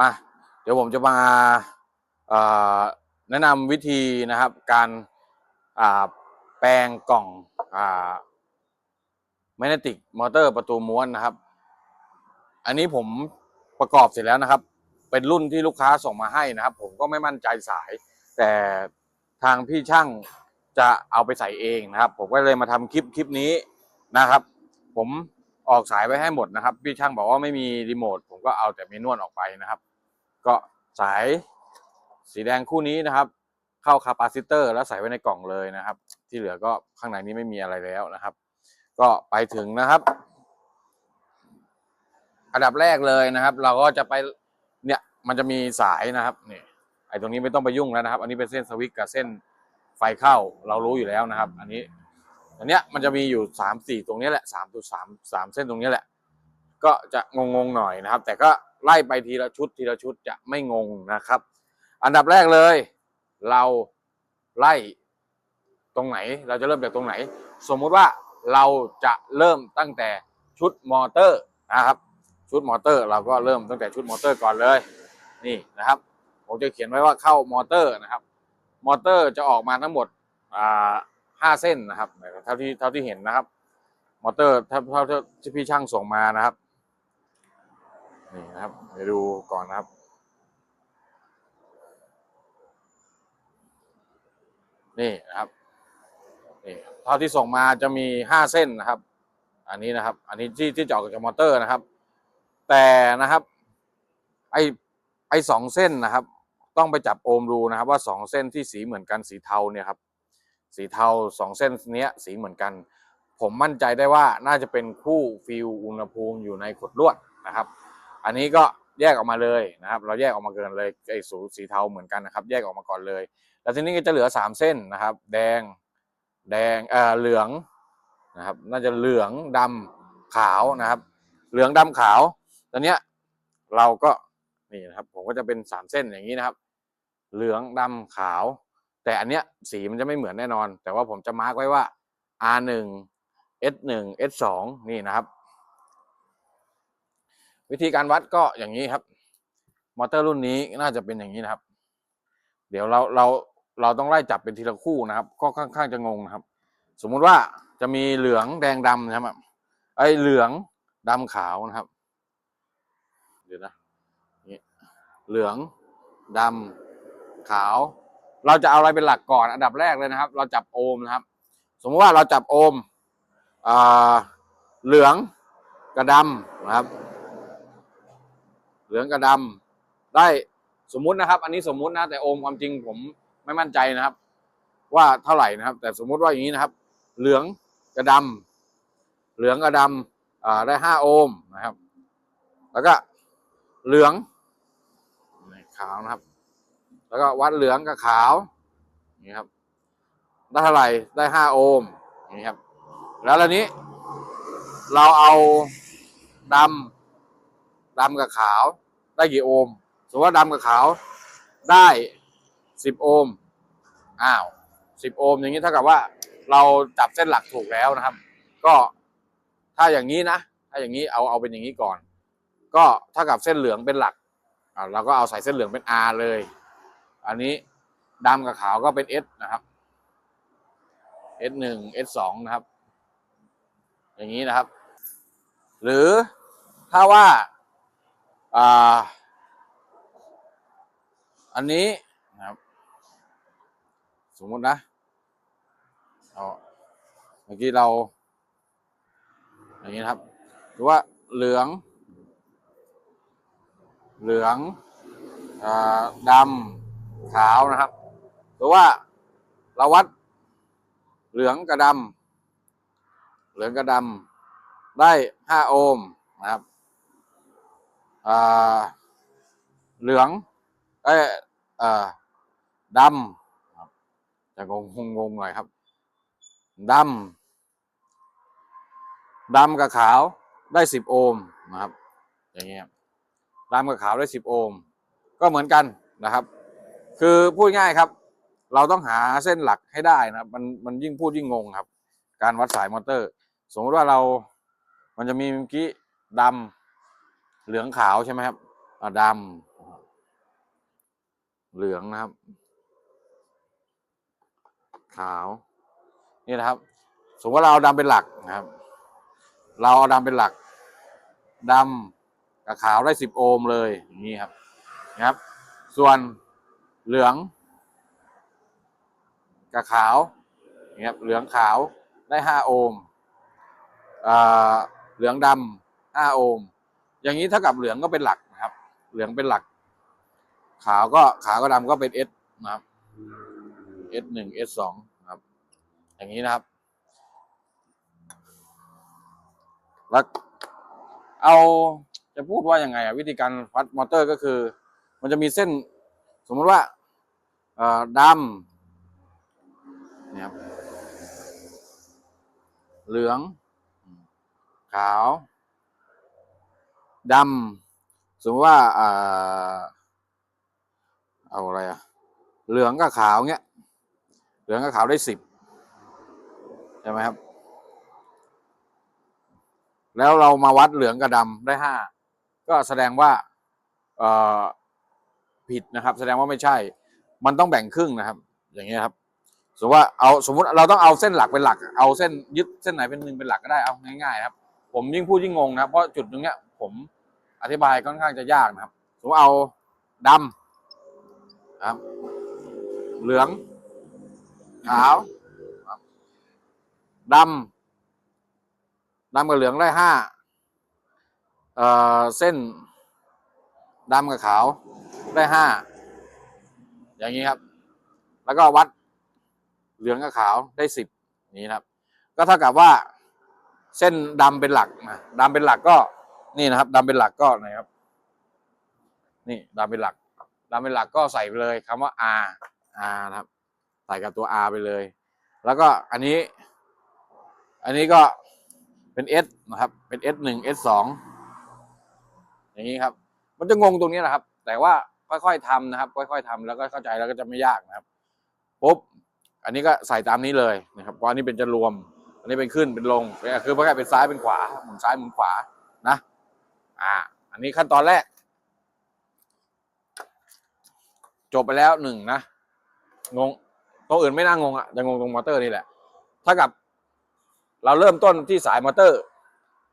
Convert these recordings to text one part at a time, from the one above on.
มา เดี๋ยวผมจะมาแนะนำวิธีนะครับ การแปลงกล่องอแมกเนติกมอเตอร์ประตูม้วนนะครับ อันนี้ผมประกอบเสร็จแล้วนะครับ เป็นรุ่นที่ลูกค้าส่งมาให้นะครับ ผมก็ไม่มั่นใจสาย แต่ทางพี่ช่างจะเอาไปใส่เองนะครับ ผมก็เลยมาทำคลิปคลิปนี้นะครับ ผม ออกสายไว้ให้หมดนะครับ พี่ช่างบอกว่าไม่มีรีโมทผมก็เอาแต่เมนวลออกไปนะครับ ก็สายสีแดงคู่นี้นะครับ เข้าคาปาซิเตอร์ แล้วใส่ไว้ในกล่องเลยนะครับ ที่เหลือก็ข้างในนี้ไม่มีอะไรแล้วนะครับ ก็ไปถึงนะครับ อันดับแรกเลยนะครับ เราก็จะไปเนี่ยมันจะมีสายนะครับนี่ไอ้ตรงนี้ไม่ต้องไปยุ่งแล้วนะครับ อันนี้เป็นเส้นสวิตช์กับเส้นไฟเข้าเรารู้อยู่แล้วนะครับ อันนี้ อันเนี้ยมันจะมีอยู่สามสี่ตรงนี้แหละสามตัวสามสามเส้นตรงนี้แหละ ก็จะงงๆหน่อยนะครับ แต่ก็ไล่ไปทีละชุดทีละชุดจะไม่งงนะครับ อันดับแรกเลย เราไล่ตรงไหน เราจะเริ่มจากตรงไหน สมมุติว่าเราจะเริ่มตั้งแต่ชุดมอเตอร์นะครับ ชุดมอเตอร์เราก็เริ่มตั้งแต่ชุดมอเตอร์ก่อนเลย นี่นะครับ ผมจะเขียนไว้ว่าเข้ามอเตอร์นะครับ มอเตอร์จะออกมาทั้งหมดอ่า ห้าเส้นนะครับเท่าที่เท่าที่เห็นนะครับ มอเตอร์ถ้าเท่าที่พี่ช่างส่งมานะครับนี่นะครับเดี๋ยวดูก่อนนะครับ นี่นะครับนี่เท่าที่ส่งมาจะมีห้าเส้นนะครับ อันนี้นะครับ อันนี้ที่ที่เจาะจากมอเตอร์นะครับ แต่นะครับไอไอสองเส้นนะครับ ต้องไปจับโอห์มดูนะครับ ว่าสองเส้นที่สีเหมือนกันสีเทาเนี่ยครับ สีเทาสองเส้นเนี้ยสีเหมือนกัน ผมมั่นใจได้ว่าน่าจะเป็นคู่ฟิลอุณหภูมิอยู่ในขดลวดนะครับ อันนี้ก็แยกออกมาเลยนะครับ เราแยกออกมาเกินเลยไอ้สูสีเทาเหมือนกันนะครับ แยกออกมาก่อนเลย แล้วทีนี้ก็จะเหลือสามเส้นนะครับ แดงแดงเอ่อเหลืองนะครับ น่าจะเหลืองดำขาวนะครับ เหลืองดำขาวตอนเนี้ยเราก็นี่นะครับ ผมก็จะเป็นสามเส้นอย่างนี้นะครับ เหลืองดำขาว แต่อันเนี้ยสีมันจะไม่เหมือนแน่นอน แต่ว่าผมจะมาร์กไว้ว่า R1 S1 S2 นี่นะครับ วิธีการวัดก็อย่างนี้ครับ มอเตอร์รุ่นนี้น่าจะเป็นอย่างนี้นะครับ เดี๋ยวเราเราเราต้องไล่จับเป็นทีละคู่นะครับ ก็ค่อนข้างจะงงนะครับ สมมุติว่าจะมีเหลืองแดงดำนะครับไอ้เหลืองดำขาวนะครับ เดี๋ยวนะนี่เหลืองดำขาว เราจะเอาอะไรเป็นหลักก่อนอันดับแรกเลยนะครับ เราจับโอห์มนะครับ สมมติว่าเราจับโอห์มอ่าเหลืองกระดำนะครับ เหลืองกระดำได้สมมุตินะครับ อันนี้สมมุตินะ แต่โอห์มความจริงผมไม่มั่นใจนะครับ ว่าเท่าไหร่นะครับ แต่สมมุติว่าอย่างนี้นะครับ เหลืองกระดำเหลืองกระดำได้ห้าโอห์มนะครับ แล้วก็เหลืองขาวนะครับ แล้วก็วัดเหลืองกับขาวนี่ครับ ได้เท่าไหร่ได้ห้าโอห์มนี่ครับ แล้วทีนี้ เราเอาดำดำกับขาว ได้กี่โอห์มสมมติว่าดำกับขาว ได้สิบโอห์มอ้าวสิบโอห์มอย่างนี้เท่ากับว่า เราจับเส้นหลักถูกแล้วนะครับ ก็ถ้าอย่างนี้นะถ้าอย่างนี้เอาเอาเป็นอย่างนี้ก่อน ก็เท่ากับเส้นเหลืองเป็นหลักเราก็เอาใส่เส้นเหลืองเป็น R เลย อันนี้ดำกับขาวก็เป็น S นะครับ S หนึ่ง S สองนะครับ อย่างนี้นะครับ หรือถ้าว่าอ่าอันนี้นะครับ สมมตินะเอาเมื่อกี้เรา อย่างนี้นครับ หรือว่าเหลือง เหลืองอดำ ขาวนะครับหรือว่าเราวัดเหลืองกับดำเหลืองกับดำได้ห้าโอห์มนะครับเหลืองเอ้ยเอ่อดำจะงงงงหน่อยครับดำดำกับขาวได้สิบโอห์มนะครับ อย่างเงี้ยดำกับขาวได้สิบโอห์มก็เหมือนกันนะครับ คือพูดง่ายครับ เราต้องหาเส้นหลักให้ได้นะครับมันมันยิ่งพูดยิ่งงงครับ การวัดสายมอเตอร์ สมมติว่าเรา มันจะมีเมื่อกี้ดำเหลืองขาวใช่ไหมครับดำเหลืองนะครับ ขาวนี่นะครับ สมมติว่าเราเอาดำเป็นหลักนะครับ เราเอาดำเป็นหลักดำกับขาวได้สิบโอห์มเลยอย่างนี้ครับนะครับ ส่วน เหลือง กับขาวนี่ครับเหลืองขาวได้ห้าโอห์มเหลืองดำห้าโอห์มอย่างนี้เท่ากับเหลืองก็เป็นหลักนะครับ เหลืองเป็นหลัก ขาวก็ขาวก็ดำก็เป็นเอสนะครับ S หนึ่ง S สองนะครับ อย่างนี้นะครับ แล้วเอาจะพูดว่ายังไงอะวิธีการวัดมอเตอร์ก็คือ มันจะมีเส้น มมติว่าดำเนี่ยครับเหลือง ขาวดำสมมติว่าเอาอะไรอะเหลืองกับขาวเงี้ย เหลืองกับขาวได้สิบใช่ไหมครับ แล้วเรามาวัดเหลืองกับดำได้ห้าก็แสดงว่าเอ่อ ผิดนะครับ แสดงว่าไม่ใช่ มันต้องแบ่งครึ่งนะครับ อย่างเงี้ยครับสมมติว่าเอาสมมติเราต้องเอาเส้นหลักเป็นหลัก เอาเส้นยึดเส้นไหนเป็นหนึ่งเป็นหลักก็ได้เอาง่ายๆครับ ผมยิ่งพูดยิ่งงงนะครับเพราะจุดตรงเนี้ย ผมอธิบายค่อนข้างจะยากนะครับ สมมติเอาดำครับ เหลือง ขาวดำดำกับเหลืองได้ห้าเอ่อเส้นดำกับขาว ได้ห้าอย่างนี้ครับ แล้วก็วัดเหลืองกับขาวได้สิบนี้นะครับ ก็เท่ากับว่าเส้นดำเป็นหลักนะดำเป็นหลักก็นี่นะครับดำเป็นหลักก็นะครับ นี่ดำเป็นหลักดำเป็นหลักก็ใส่ไปเลยคำว่า R R นะครับ ใส่กับตัว R ไปเลย แล้วก็อันนี้ อันนี้ก็เป็น S นะครับ เป็น S หนึ่ง S สองอย่างนี้ครับ มันจะงงตรงนี้แหละครับ แต่ว่า ค่อยๆทำนะครับ ค่อยๆทำแล้วก็เข้าใจแล้วก็จะไม่ยากนะครับปุ๊บอันนี้ก็ใส่ตามนี้เลยนะครับเพราะอันนี้เป็นจะรวม อันนี้เป็นขึ้นเป็นลงคือเพื่อเป็นซ้ายเป็นขวาหมุนซ้ายหมุนขวานะอ่าอันนี้ขั้นตอนแรก จบไปแล้วหนึ่งนะงงตัวอื่นไม่น่างงอะจะงงตรงมอเตอร์นี่แหละถ้ากับเราเริ่มต้นที่สายมอเตอร์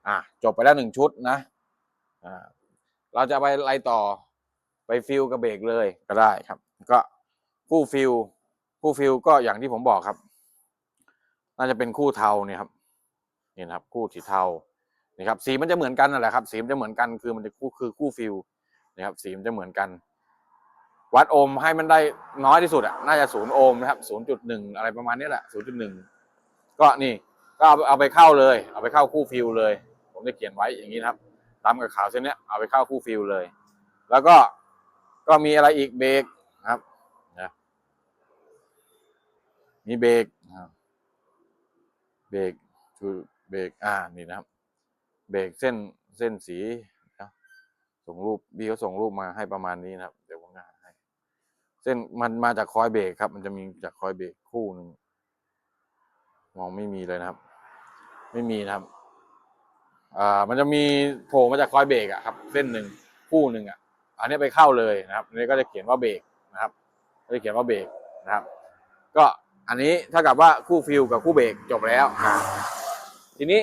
อะจบไปแล้วหนึ่งชุดนะอ่าเราจะไปไล่ต่อ ไปฟิลกับเบรกเลยก็ได้ครับ ก็คู่ฟิลคู่ฟิลก็อย่างที่ผมบอกครับ น่าจะเป็นคู่เทาเนี่ยครับนี่นะครับ คู่สีเทานี่ครับสีมันจะเหมือนกันนั่นแหละครับ สีมันจะเหมือนกันคือมันจะคู่คือคู่ฟิลนะครับ สีมันจะเหมือนกัน วัดโอห์มให้มันได้น้อยที่สุดอะน่าจะศูนย์โอห์มนะครับศูนย์จุดหนึ่งอะไรประมาณนี้แหละศูนย์จุดหนึ่งก็นี่ก็เอาเอาไปเข้าเลย เอาไปเข้าคู่ฟิลเลย ผมจะเขียนไว้อย่างนี้นะครับดำกับข่าวเส้นเนี้ยเอาไปเข้าคู่ฟิลเลย แล้วก็ ก็มีอะไรอีกเบรกนะครับนะมีเบรกนะครับเบรกคือเบรกอ่านี่นะครับ เบรกเส้นเส้นสีนะส่งรูปพี่เขาส่งรูปมาให้ประมาณนี้นะครับ เดี๋ยวผมจะหาให้เส้นมันมาจากคอยเบรกครับ มันจะมีจากคอยเบรกคู่หนึ่งมองไม่มีเลยนะครับ ไม่มีนะครับอ่ามันจะมีโผล่มาจากคอยเบรกอะครับ เส้นหนึ่งคู่หนึ่งอะ อันนี้ไปเข้าเลยนะครับอันนี้ก็จะเขียนว่าเบรกนะครับก็จะเขียนว่าเบรกนะครับ ก็อันนี้เท่ากับว่าคู่ฟิลกับคู่เบรกจบแล้ว ทีนี้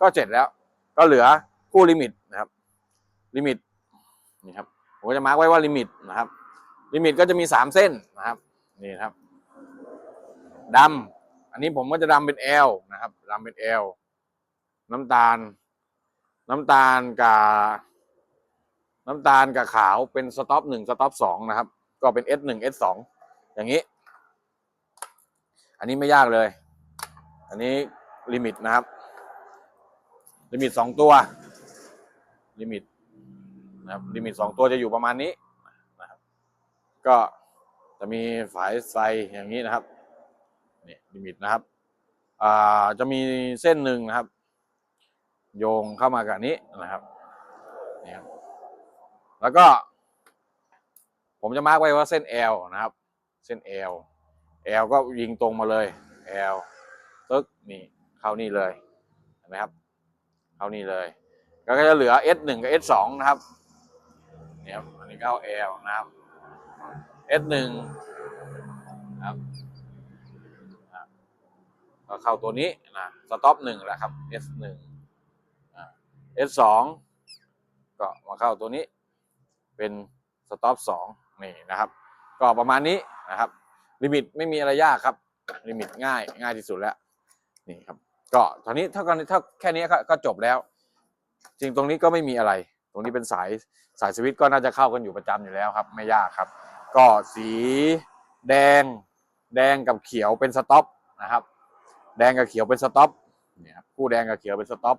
ก็เสร็จแล้ว ก็เหลือคู่ลิมิตนะครับ ลิมิตนี่ครับผมจะมาร์กไว้ว่าลิมิตนะครับ ลิมิตก็จะมีสามเส้นนะครับนี่ครับดำอันนี้ผมก็จะดำเป็น L นะครับดำเป็น L น้ำตาล น้ำตาลกับ น้ำตาลกับขาวเป็นสต็อปหนึ่งสต็อปสองนะครับ ก็เป็น S หนึ่ง S สองอย่างนี้ อันนี้ไม่ยากเลย อันนี้ลิมิตนะครับ ลิมิตสองตัว ลิมิตนะครับลิมิตสองตัวจะอยู่ประมาณนี้นะครับ ก็จะมีฝายไซอย่างนี้นะครับนี่ลิมิตนะครับอ่าจะมีเส้นหนึ่งนะครับ โยงเข้ามากับนนี้นะครับนี่ครับ แล้วก็ ผมจะมาร์กไว้ว่าเส้น L นะครับ เส้น L L ก็ยิงตรงมาเลย L ตึ๊กนี่เข้านี่เลยเห็นไหมครับ เข้านี่เลย ก็จะเหลือ S 1 กับ S 2 นะครับเนี่ยครับอันนี้เข้า L นะครับ S1 ครับก็เข้าตัวนี้นะสต็อปหนึ่งแหละครับ S1 อะ S2 ก็มาเข้าตัวนี้ เป็นสต็อปสองนี่นะครับ ก็ประมาณนี้นะครับ ลิมิตไม่มีอะไรยากครับ ลิมิตง่ายง่ายที่สุดแล้วนี่ครับ ก็ตอนนี้เท่ากันเท่าแค่นี้ก็จบแล้ว จริงตรงนี้ก็ไม่มีอะไร ตรงนี้เป็นสายสายสวิตก็น่าจะเข้ากันอยู่ประจำอยู่แล้วครับ ไม่ยากครับ ก็สีแดง แดงกับเขียวเป็นสต็อปนะครับ แดงกับเขียวเป็นสต็อปเนี่ยครับคู่แดงกับเขียวเป็นสต็อป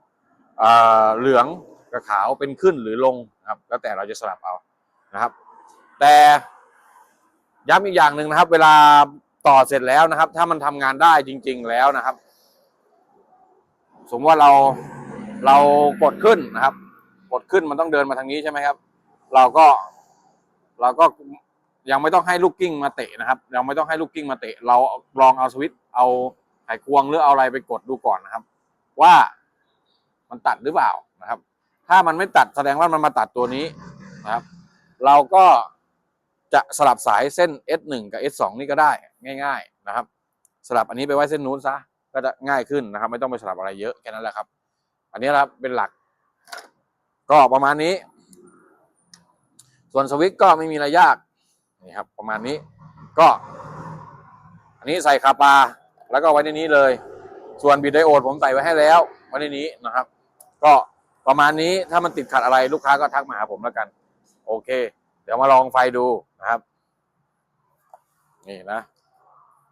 เอ่อเหลือง กับขาวเป็นขึ้นหรือลงนะครับ แล้วแต่เราจะสลับเอานะครับ แต่ย้ำอีกอย่างหนึ่งนะครับ เวลาต่อเสร็จแล้วนะครับ ถ้ามันทำงานได้จริง ๆแล้วนะครับ สมมติว่าเราเรากดขึ้นนะครับ กดขึ้นมันต้องเดินมาทางนี้ใช่ไหมครับ เราก็เราก็ยังไม่ต้องให้ลูกกิ้งมาเตะนะครับ ยังไม่ต้องให้ลูกกิ้งมาเตะ เราลองเอาสวิตช์เอาไขควงหรือเอาอะไรไปกดดูก่อนนะครับ ว่ามันตัดหรือเปล่านะครับ ถ้ามันไม่ตัดแสดงว่ามันมาตัดตัวนี้นะครับ เราก็จะสลับสายเส้น S1 กับ S2 นี่ก็ได้ง่าย ๆนะครับ สลับอันนี้ไปไว้เส้นนู้นซะก็จะง่ายขึ้นนะครับ ไม่ต้องไปสลับอะไรเยอะแค่นั้นแหละครับ อันนี้ครับเป็นหลัก ก็ประมาณนี้ ส่วนสวิตช์ก็ไม่มีอะไรยากนี่ครับ ประมาณนี้ก็ อันนี้ใส่คาปาแล้วก็ไว้ในนี้เลย ส่วนบิดไดโอดผมใส่ไว้ให้แล้วไว้ในนี้นะครับ ก็ ประมาณนี้ถ้ามันติดขัดอะไรลูกค้าก็ทักมาหาผมแล้วกัน โอเค เดี๋ยวมาลองไฟดูนะครับ นี่นะ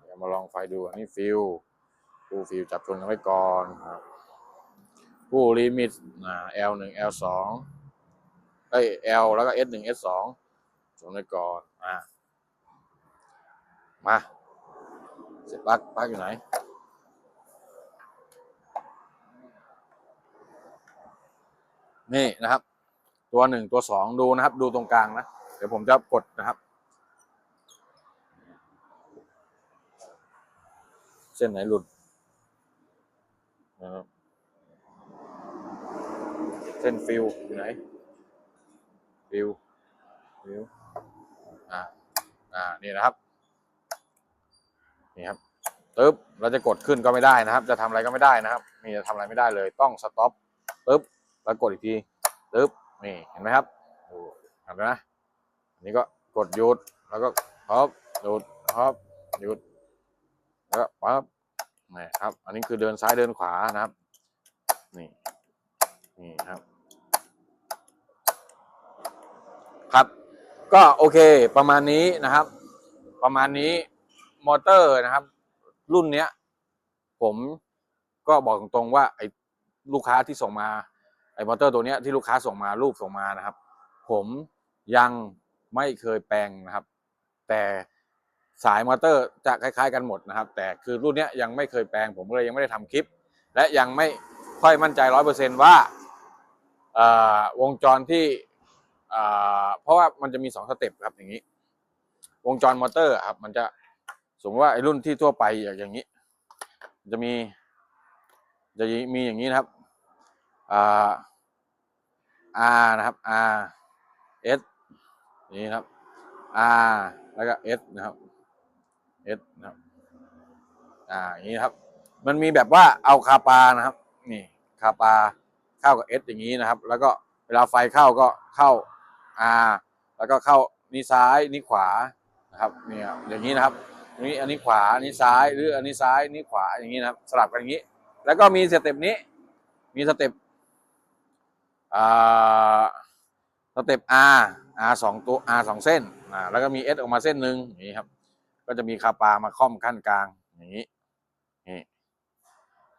เดี๋ยวมาลองไฟดูอันนี้ฟิลผู้ฟิลจับชนกันไว้ก่อนครับผู้ลิมิตอ่า L หนึ่ง L สองเอ้ย L แล้วก็ S หนึ่ง S สองชนไว้ก่อนอ่ามาเสร็จปลั๊กปลั๊กอยู่ไหน นี่นะครับ ตัวหนึ่งตัวสองดูนะครับ ดูตรงกลางนะ เดี๋ยวผมจะกดนะครับ เส้นไหนหลุดนะครับเส้นฟิวอยู่ไหน ฟิวฟิวอ่าอ่านี่นะครับนี่ครับตึ๊บเราจะกดขึ้นก็ไม่ได้นะครับ จะทำอะไรก็ไม่ได้นะครับนี่จะทำอะไรไม่ได้เลย ต้องสต็อปตึ๊บ แล้วกดอีกทีตึ๊บนี่เห็นไหมครับดูเห็นไหมนะอันนี้ก็กดหยุดแล้วก็พับหยุดพับหยุดแล้วก็ปั๊บนี่ครับ อันนี้คือเดินซ้ายเดินขวานะครับ นี่นี่ครับ ครับ ก็โอเคประมาณนี้นะครับ ประมาณนี้มอเตอร์นะครับ รุ่นเนี้ย ผมก็บอกตรงๆว่าไอ้ลูกค้าที่ส่งมา ไอ้มอเตอร์ตัวนี้ที่ลูกค้าส่งมารูปส่งมานะครับ ผมยังไม่เคยแปลงนะครับ แต่สายมอเตอร์จะคล้าย ๆ กันหมดนะครับ แต่คือรุ่นนี้ยังไม่เคยแปลง ผมเลยยังไม่ได้ทำคลิป และยังไม่ค่อยมั่นใจร้อยเปอร์เซนว่าวงจรที่เพราะว่ามันจะมีสองสเต็ปครับอย่างนี้ วงจรมอเตอร์ครับ มันจะสมมติว่าไอ้รุ่นที่ทั่วไปอย่างนี้ จะมี จะมีอย่างนี้นะครับ R นะครับ R S นี่ครับ R แล้วก็ S นะครับ S นะครับอ่าอย่างนี้ครับ มันมีแบบว่าเอาคาปานะครับ นี่คาปาเข้ากับ S อย่างนี้นะครับ แล้วก็เวลาไฟเข้าก็เข้า R แล้วก็เข้านี่ซ้ายนี่ขวานะครับเนี่ยอย่างนี้นะครับอันนี้อันนี้ขวาอันนี้ซ้ายหรืออันนี้ซ้ายนี่ขวาอย่างนี้นะครับ สลับกันอย่างนี้ แล้วก็มีสเต็ปนี้ มีสเต็ป สเต็ป R R สองตัว R สองเส้นอ่าแล้วก็มี S ออกมาเส้นหนึ่งอย่างนี้ครับ ก็จะมีคาปามาค่อมขั้นกลางอย่างนี้นี่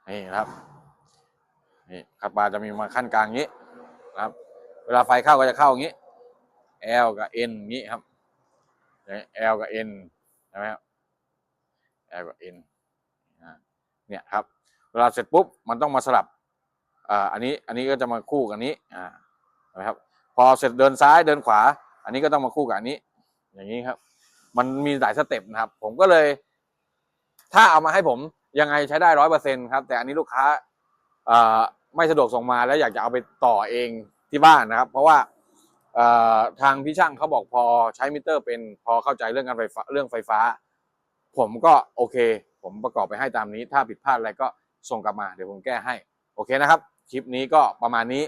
นี่ครับนี่คาปาจะมีมาขั้นกลางอย่างนี้นะครับ เวลาไฟเข้าก็จะเข้าอย่างนี้ L กับ N นี้ครับ L กับ N ใช่ไหมครับ L กับ N เนี่ยครับ เวลาเสร็จปุ๊บมันต้องมาสลับ อ่าอันนี้อันนี้ก็จะมาคู่กับนนี้อ่านะครับ พอเสร็จเดินซ้ายเดินขวา อันนี้ก็ต้องมาคู่กับอันนี้ อย่างนี้ครับ มันมีหลายสเต็ปนะครับ ผมก็เลย ถ้าเอามาให้ผมยังไงใช้ได้ร้อยเปอร์เซ็นครับ แต่อันนี้ลูกค้าอ่าไม่สะดวกส่งมาแล้วอยากจะเอาไปต่อเองที่บ้านนะครับ เพราะว่าทางพี่ช่างเขาบอกพอใช้มิเตอร์เป็นพอเข้าใจเรื่องการไฟฟ้าเรื่องไฟฟ้า ผมก็โอเค ผมประกอบไปให้ตามนี้ ถ้าผิดพลาดอะไรก็ส่งกลับมาเดี๋ยวผมแก้ให้ โอเคนะครับ คลิปนี้ก็ประมาณนี้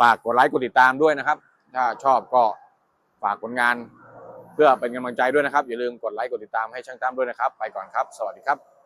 ฝากกดไลค์กดติดตามด้วยนะครับ ถ้าชอบก็ฝากผลงานเพื่อเป็นกำลังใจด้วยนะครับ อย่าลืมกดไลค์กดติดตามให้ช่างตั้มด้วยนะครับ ไปก่อนครับ สวัสดีครับ